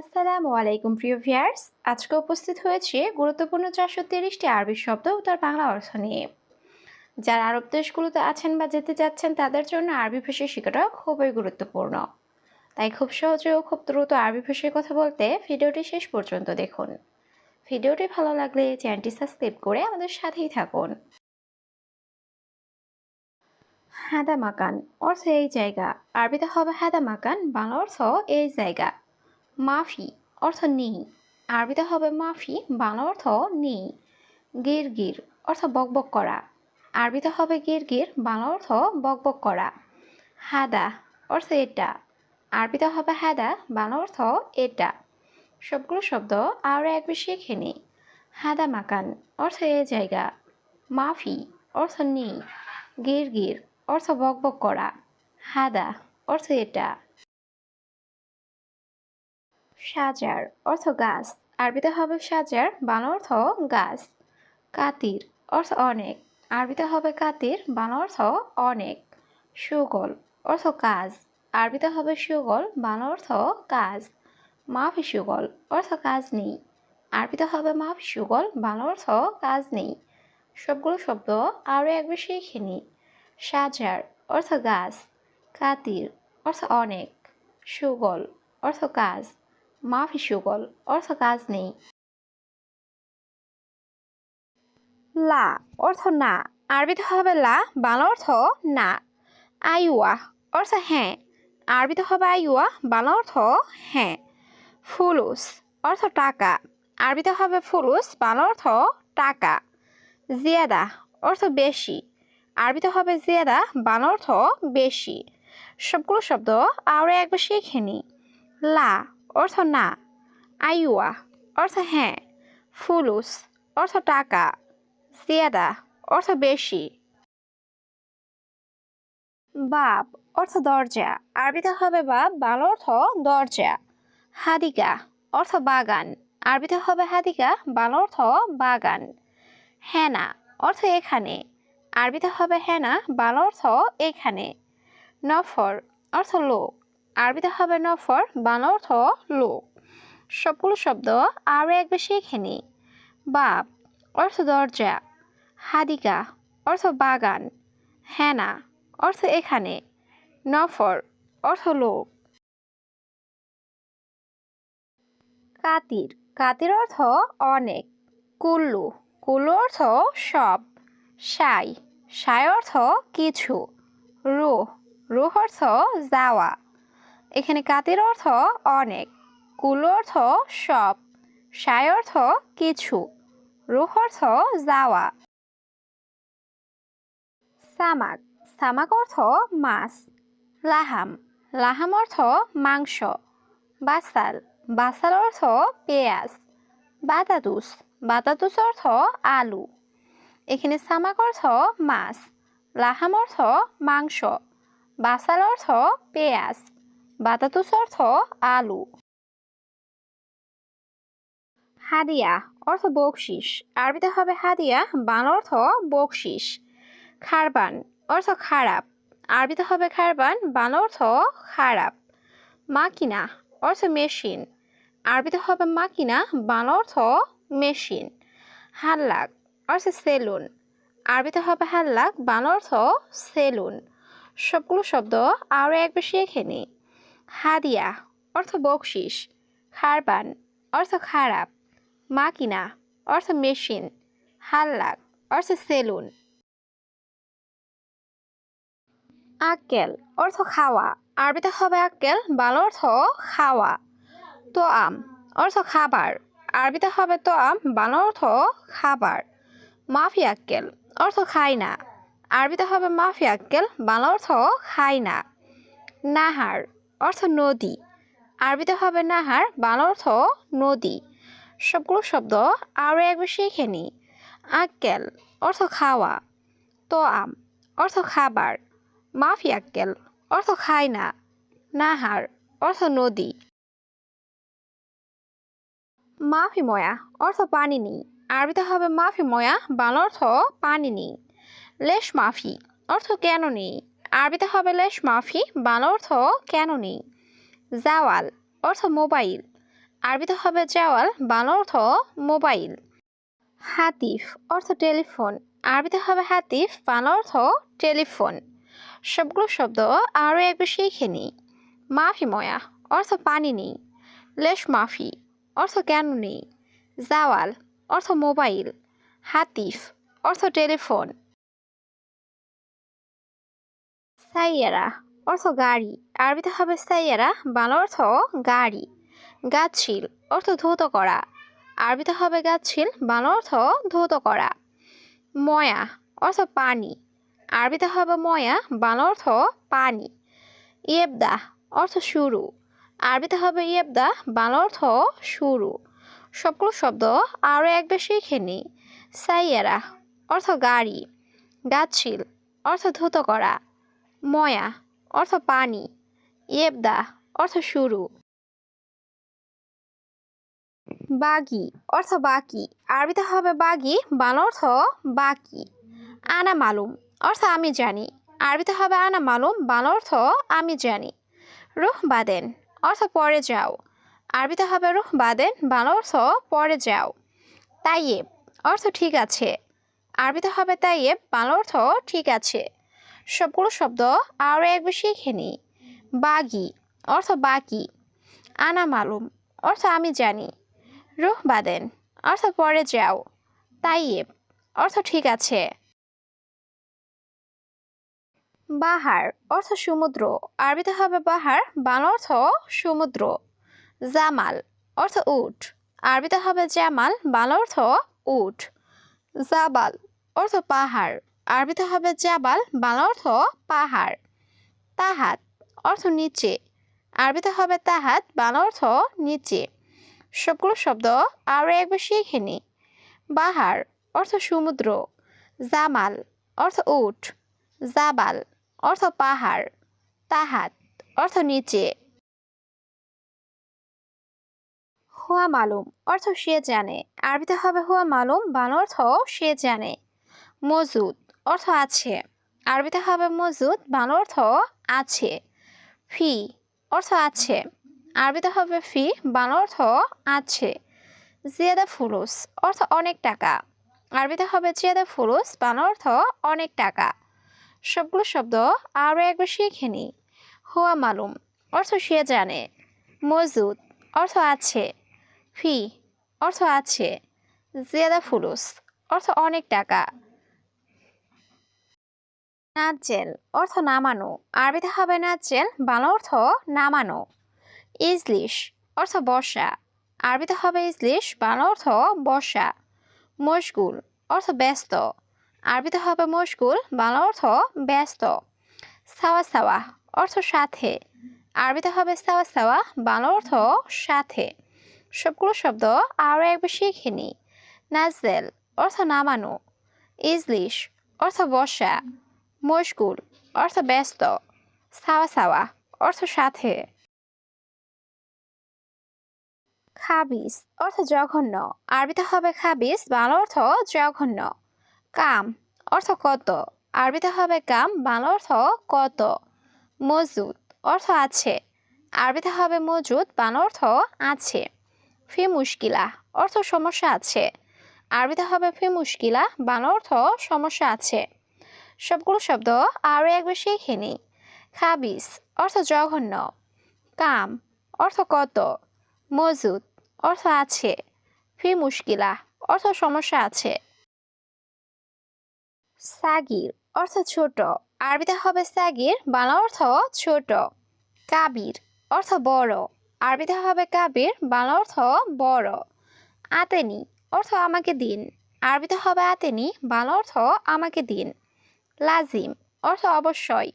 আসসালামু আলাইকুম, প্রিয় ভিয়ার্স আজকে উপস্থিত হয়েছে গুরুত্বপূর্ণ চারশো তিরিশটি আরবি শব্দ ও তার বাংলা অর্থ নিয়ে। যারা আরব দেশগুলোতে আছেন বা যেতে যাচ্ছেন, তাদের জন্য আরবি ভাষা শেখাটা খুবই গুরুত্বপূর্ণ। তাই খুব সহজে ও খুব দ্রুত আরবি ভাষায় কথা বলতে ভিডিওটি শেষ পর্যন্ত দেখুন। ভিডিওটি ভালো লাগলে চ্যানেলটি সাবস্ক্রাইব করে আমাদের সাথেই থাকুন। হাদা মাকান অর্থ এই জায়গা। আরবিতে হবে হাদা মাকান বাংলা অর্থ এই জায়গা। মাফি অর্থ নেই। আরবিতে হবে মাফি, বাংলা অর্থ নেই। গির গির অর্থ বকবক করা। আরবিতে হবে গির গির বাংলা অর্থ বকবক করা। হাদা অর্থ এটা। আরবিতে হবে হাদা, বাংলা অর্থ এটা। সবগুলো শব্দ আরও একবার শিখে নিই। হাদা মাকান অর্থ এ জায়গা। মাফি অর্থ নেই। গির গির অর্থ বকবক করা। হাদা অর্থ এটা। সাজার অর্থ গাছ। আরবিতে হবে সাজার, বান অর্থ গাছ। কাতির অর্থ অনেক। আরবিতে হবে কাতির বাংলা অর্থ অনেক। সুগল অর্থ কাজ। আরবিতে হবে সুগল, বান অর্থ কাজ। মাফি সুগল অর্থ কাজ নেই। আরবিতে হবে মাফি সুগল, বান অর্থ কাজ নেই। সবগুলো শব্দ আরও একবার শিখে নিই সাজার অর্থ গাছ। কাতির অর্থ অনেক। সুগল অর্থ কাজ। মাফি সুগল অর্থ কাজ নেই। লা, অর্থ না। আরবিতে হবে লা, বাংলা অর্থ না। আইওয়া, অর্থ হ্যাঁ। আরবিতে হবে আইওয়া, বাংলা অর্থ হ্যাঁ। ফুলুস, অর্থ টাকা। আরবিতে হবে ফুলুস, বাংলা অর্থ টাকা। জিয়াদা, অর্থ বেশি। আরবিতে হবে জিয়াদা, বাংলা অর্থ বেশি। সবগুলো শব্দ আরও একবার শিখে লা অর্থ না। আইওয়া, অর্থ হ্যাঁ। ফুলুস, অর্থ টাকা। জিয়াদা অর্থ বেশি। বাপ অর্থ দরজা। আরবিতে হবে বাপ বাংলা অর্থ দরজা। হাদিকা, অর্থ বাগান। আরবিতে হবে হাদিকা, বাংলা অর্থ বাগান। হেনা, অর্থ এখানে। আরবিতে হবে হেনা, বাংলা অর্থ এখানে। নফর, অর্থ লোক। আরবিতে হবে নফর বাংলা অর্থ লোক। সবগুলো শব্দ আরও এক বেশি এখানে বাপ, অর্থ দরজা। হাদিকা, অর্থ বাগান। হেনা, অর্থ এখানে। নফর, অর্থ লোক। কাতির কাতির অর্থ অনেক। কুল্লু কুল্লু অর্থ সব। সাই সাই অর্থ কিছু। রুহ রুহ অর্থ যাওয়া। এখানে কাতির অর্থ? অনেক। কুল অর্থ সব। সাই অর্থ কিছু। রুহ অর্থ যাওয়া। সামাক। সামাক অর্থ মাছ। লাহাম। লাহাম অর্থ মাংস। বাসাল। বাসাল অর্থ পেঁয়াজ। বাতাতুস। বাতাতুস অর্থ আলু। এখানে সামাক অর্থ মাছ। লাহাম অর্থ মাংস। বাসাল অর্থ পেঁয়াজ। বাতাতুস অর্থ আলু। হাদিয়া অর্থ বকশিস। আরবিতে হবে হাদিয়া, বাংলা অর্থ বকশিস। খারবান অর্থ খারাপ। আরবিতে হবে খারবান, বাংলা অর্থ খারাপ। মাকিনা অর্থ মেশিন। আরবিতে হবে মাকিনা, বাংলা অর্থ মেশিন। হাল্লাক অর্থ সেলুন। আরবিতে হবে হাল্লাক, বাংলা অর্থ সেলুন। সবগুলো শব্দ আরও একবার শিখে নিই। হাদিয়া, অর্থ বকশিস। খারবান, অর্থ খারাপ। মাকিনা, অর্থ মেশিন। হাল্লাক, অর্থ সেলুন। আক্কেল, অর্থ খাওয়া। আরবিতে হবে আক্কেল, বাংলা অর্থ খাওয়া। তো আম অর্থ খাবার। আরবিতে হবে তো আম বাংলা অর্থ খাবার। মাফি আক্কেল, অর্থ খাই না আরবিতে হবে মাফি আক্কেল, বাংলা অর্থ খাই না নাহার অর্থ নদী। আরবিতে হবে নাহার বাংলা অর্থ নদী। সবগুলো শব্দ আরও একবার শিখে নিই আক্কেল, অর্থ খাওয়া। তো আম অর্থ খাবার। মাফি আক্কেল, অর্থ খায় না নাহার, অর্থ নদী। মাফি ময়া, অর্থ পানি নেই আরবিতে হবে মাফি ময়া বাংলা অর্থ পানি নেই লেশ মাফি, অর্থ কেন নেই আরবিতে হবে লেশ, মাফি, বাংলা অর্থ কেন নেই? জাওয়াল অর্থ মোবাইল। আরবিতে হবে জাওয়াল, বাংলা অর্থ মোবাইল। হাতিফ অর্থ টেলিফোন। আরবিতে হবে হাতিফ, বাংলা অর্থ টেলিফোন। সবগুলো শব্দ আরও একবার শিখে নিই। মাফি ময়া অর্থ পানি নেই। লেশ, মাফি অর্থ কেন নেই? জাওয়াল অর্থ মোবাইল। হাতিফ অর্থ টেলিফোন। সাইয়ারা, অর্থ গাড়ি। আরবিতে হবে সাইয়ারা, বাংলা অর্থ গাড়ি। গাছিল অর্থ ধৌত করা। আরবিতে হবে গাছিল বাংলা অর্থ ধৌত করা। ময়া, অর্থ পানি। আরবিতে হবে ময়া, বাংলা অর্থ পানি। ইয়েবদা, অর্থ শুরু। আরবিতে হবে ইয়েবদা, বাংলা অর্থ শুরু। সবগুলো শব্দ আরও একবার শিখে নিই সাইয়ারা, অর্থ গাড়ি। গাছিল অর্থ ধুত করা। ময়া, অর্থ পানি। ইয়েবদা অর্থ শুরু। বাগি, অর্থ বাকি। আরবিতে হবে বাগি বাংলা অর্থ বাকি। আনা মালুম, অর্থ আমি জানি। আরবিতে হবে আনা মালুম বাংলা অর্থ আমি জানি। রুহ বাদেন, অর্থ পরে যাও। আরবিতে হবে রুহ বাদেন বাংলা অর্থ পরে যাও। তাইয়েব, অর্থ ঠিক আছে। আরবিতে হবে তাইয়েব বাংলা অর্থ ঠিক আছে। সবগুলো শব্দ আরও একবার শিখে নিই। বাগি, অর্থ বাকি। আনা মালুম, অর্থ আমি জানি। রুহ বাদেন, অর্থ পরে যাও। তাইয়েব, অর্থ ঠিক আছে। বাহার, অর্থ সমুদ্র। আরবিতে হবে বাহার, বাংলা অর্থ সমুদ্র। জামাল, অর্থ উট। আরবিতে হবে জামাল, বাংলা অর্থ উট। জাবাল, অর্থ পাহাড়। আরবিতে হবে জাবাল, বাংলা অর্থ পাহাড়। তাহাত, অর্থ নিচে। আরবিতে হবে তাহাত, বাংলা অর্থ নিচে। সবগুলো শব্দ আরও একবার শিখে নি। বাহার, অর্থ সমুদ্র। জামাল, অর্থ উট। জাবাল, অর্থ পাহাড়। তাহাত, অর্থ নিচে। হুয়া মালুম, অর্থ সে জানে। আরবিতে হবে হুয়া মালুম, বাংলা অর্থ সে জানে। মজুদ অর্থ আছে। আরবিতে হবে মজুদ, বাংলা অর্থ আছে। ফি, অর্থ আছে। আরবিতে হবে ফি, বাংলা অর্থ আছে। জিয়াদা ফুলুস, অর্থ অনেক টাকা। আরবিতে হবে জিয়াদা ফুলুস, বাংলা অর্থ অনেক টাকা। সবগুলো শব্দ আরও একবার শিখে নি। হুয়া মালুম, অর্থ সে জানে। মজুদ, অর্থ আছে। ফি, অর্থ আছে। জিয়াদা ফুলুস, অর্থ অনেক টাকা। নাচেল অর্থ নামানো। আরবিতে হবে নাচেল বাংলা অর্থ নামানো। ইজলিশ অর্থ বর্ষা আরবিতে হবে ইজলিশ, বাংলা অর্থ বর্ষা মশগুল অর্থ ব্যস্ত। আরবিতে হবে মশগুল, বাংলা অর্থ ব্যস্ত। সাওয়া সাওয়া অর্থ সাথে। আরবিতে হবে সাওয়া সাওয়া, বাংলা অর্থ সাথে। সবগুলো শব্দ আরও একবার শিখে নি নাজেল অর্থ নামানো। ইজলিশ অর্থ বর্ষা মশগুল, অর্থ ব্যস্ত। সাওয়া সাওয়া অর্থ সাথে। খাবিস অর্থ জঘন্য। আরবিতে হবে খাবিস বাংলা অর্থ জঘন্য। কাম, অর্থ কত। আরবিতে হবে কাম, বাংলা অর্থ কত। মজুদ, অর্থ আছে। আরবিতে হবে মজুদ, বাংলা অর্থ আছে। ফি মুশকিলা, অর্থ সমস্যা আছে। আরবিতে হবে ফি মুশকিলা, বাংলা অর্থ সমস্যা আছে। সবগুলো শব্দ আরও একবার শিখে নিই। খাবিস অর্থ জঘন্য, কাম অর্থ কত, মজুদ অর্থ আছে, ফি মুশকিলা অর্থ সমস্যা আছে। সাগির অর্থ ছোট, আরবিতে হবে সাগির, বাংলা অর্থ ছোট। কাবির অর্থ বড়, আরবিতে হবে কাবির, বাংলা অর্থ বড়। আতেনি অর্থ আমাকে দিন, আরবিতে হবে আতেনি, বাংলা অর্থ আমাকে দিন। লাজিম অর্থ অবশ্যই।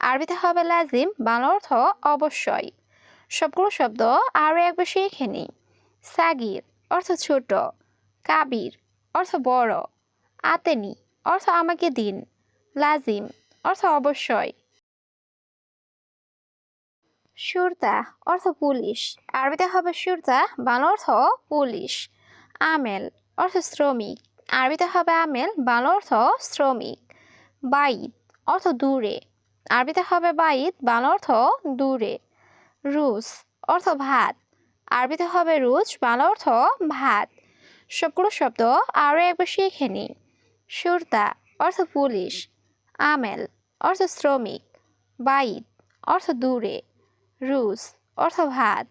আরবিতে হবে লাজিম, বাংলা অর্থ অবশ্যই। সবগুলো শব্দ আরও একবার শিখে নিই। সাগির অর্থ ছোট। কাবির অর্থ বড়। আতেনি অর্থ আমাকে দিন। লাজিম অর্থ অবশ্যই। সুরতা অর্থ পুলিশ। আরবিতে হবে সুরতা, বাংলা অর্থ পুলিশ। আমেল অর্থ শ্রমিক। আরবিতে হবে আমেল, বাংলা অর্থ শ্রমিক। বাইদ অর্থ দূরে। আরবিতে হবে বাইদ বাংলা অর্থ দূরে। রুস, অর্থ ভাত। আরবিতে হবে রুচ বাংলা অর্থ ভাত। সবগুলো শব্দ আরও একবার শিখে নিই। সুরতা, অর্থ পুলিশ। আমেল, অর্থ শ্রমিক। বাইত, অর্থ দূরে। রুস, অর্থ ভাত।